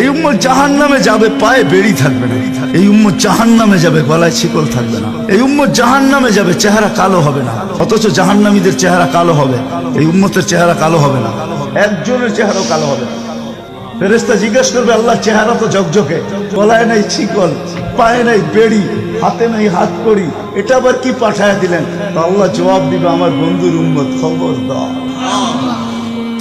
এই উম্মত জাহান নামে যাবে, পায়ে বেড়ি থাকবে না। এই উম্মত জাহান নামে যাবে, গলায় শিকল থাকবে না। এই উম্মত জাহান নামে যাবে, চেহারা কালো হবে না। অথচ জাহান্নামীদের চেহারা কালো হবে। এই উম্মতের চেহারা কালো হবে না। একজনের চেহারাও কালো হবে ফেরেস্তা জিজ্ঞেস করবে আল্লাহ চেহারা তো ঝকঝকে। গলায় নাই শিকল, পায়ে নাই বেড়ি, হাতে নাই হাত করি এটা আবার কি পাঠায় দিলেন? আল্লাহ জবাব দিবে, আমার বন্ধুর উম্মত খবর দাও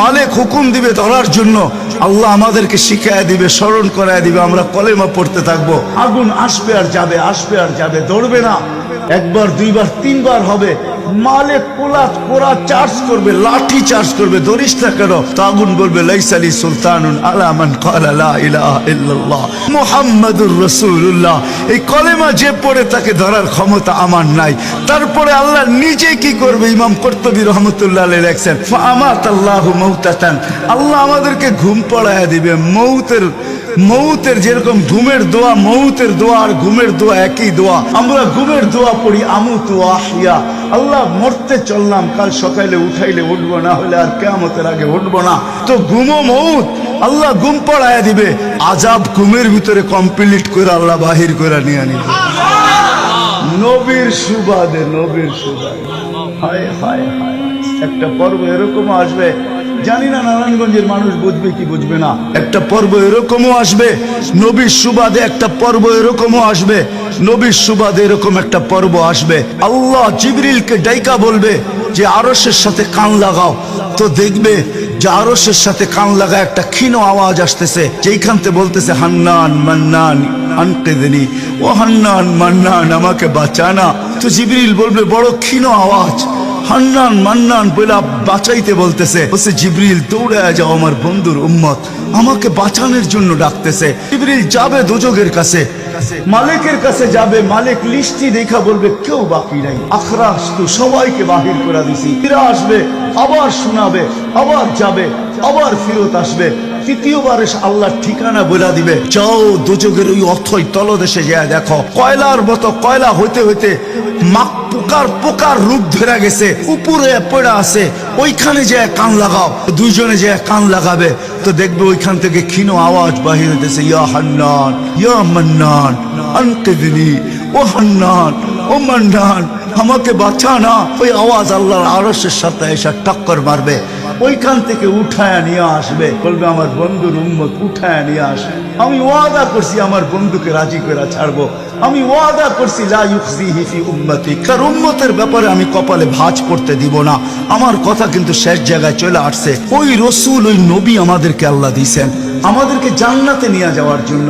মালিক হুকুম দিবে ধরার জন্য আল্লাহ আমাদেরকে শিখায় দিবে, স্মরণ করায় দিবে, আমরা কলেমা পড়তে থাকব। আগুন আসবে আর যাবে, আসবে আর যাবে দৌড়বে না। একবার, দুইবার, তিনবার হবে। মালে কোলা কোরা চার্জ করবে, লাঠি চার্জ করবে, ধরিস না কেন? তো আগুন বলবে লাইসালি আলামান ইল্লাল্লাহ মুহাম্মাদুর রাসূলুল্লাহ। এই কলেমা যে পড়ে তাকে ধরার ক্ষমতা আমার নাই। তারপরে আল্লাহ নিজে কি করবে? ইমাম কর্তবী রহমতুল্লাহ আলাইহি লেখছেন ফামাত আল্লাহু মাউতাতান। আল্লাহ আমাদেরকে ঘুম পড়ায় দিবে, মৌতের মৌতের যেরকম ঘুমের দোয়া, মৌতের দোয়া আর ঘুমের দোয়া একই দোয়া। আমরা ঘুমের দোয়া পড়ি আমু তু আহিয়া। আল্লাহ মরতে চললাম, কাল সকালে উঠাইলে উঠবো, না হলে আর কেমতের আগে উঠবো না। তো ঘুমো মৌত, আল্লাহ ঘুম পড়ায় দিবে। আজাব ঘুমের ভিতরে কমপ্লিট করে আল্লাহ বাহির করে নিয়ে নিবে। নবীর সুবাদে নবীর সুবাদে। হায় হায় হায় একটা পর্ব এরকম আসবে জানি না নারায়ণগঞ্জের মানুষ বুঝবে কি বুঝবে না। একটা পর্ব এরকমও আসবে, নবীর সুবাদে একটা পর্ব এরকমও আসবে, নবীর সুবাদে এরকম একটা পর্ব আসবে। আল্লাহ জিবরিলকে ডাইকা বলবে যে আরসের সাথে কান লাগাও। তো দেখবে যে আরসের সাথে কান লাগা একটা ক্ষীণ আওয়াজ আসতেছে। যেইখানতে বলতেছে, হান্নান, মান্নান, আনকেদিনী, ও হান্নান, মান্নান, আমাকে বাঁচানা। তো জিবরিল বলবে, বড় ক্ষীণ আওয়াজ। হান্নান মান্নান বলে বাঁচাইতে বলতেছে, বলছে, জিবরিল দৌড়ে যাও আমার বন্ধুর উম্মত। আমাকে বাঁচানোর জন্য ডাকতেছে। জিবরিল যাবে দুজগের কাছে। মালিকের কাছে যাবে। মালিক লিস্টি দেখা বলবে, কেউ বাকি নাই। আখরাস তো সবাইকে বাহির করে দিছি। ফিরে আসবে। আবার শোনাবে, আবার যাবে, আবার ফিরত আসবে। তৃতীয়বার ঠিকানা বলে দিবে। তলদেশে যায় মতো কয়লা মাক পোকার পোকার রূপ ধরে গেছে, উপরে পড়ে আছে, ওইখানে যে কান লাগাও। দুইজনে যে কান লাগাবে, তো দেখবে ওইখান থেকে ক্ষীণ আওয়াজ বাহির হইতেছে, ইয়া হান্নান, ইয়া মান্নান, আনকেদিনী ও হান্নান, ও মান্নান, আমাকে বাঁচা না। ওই আওয়াজ আল্লাহর আরসের সাথে এসে টক্কর মারবে। ওইখান থেকে উঠায় নিয়ে আসবে। বলবে, আমার বন্ধুর উম্মত উঠায় নিয়ে আসবে আমি ওয়াদা করছি, আমার বন্ধুকে রাজি করে ছাড়বো। আমি ওয়াদা করছি, লা ইউখজিহি ফি উম্মতি। কার উম্মতের ব্যাপারে আমি কপালে ভাঁজ করতে দিব না। আমার কথা কিন্তু শেষ জায়গায় চলে আসছে। ওই রসুল, ওই নবী আমাদেরকে আল্লাহ দিয়েছেন। আমাদেরকে জান্নাতে নিয়ে যাওয়ার জন্য।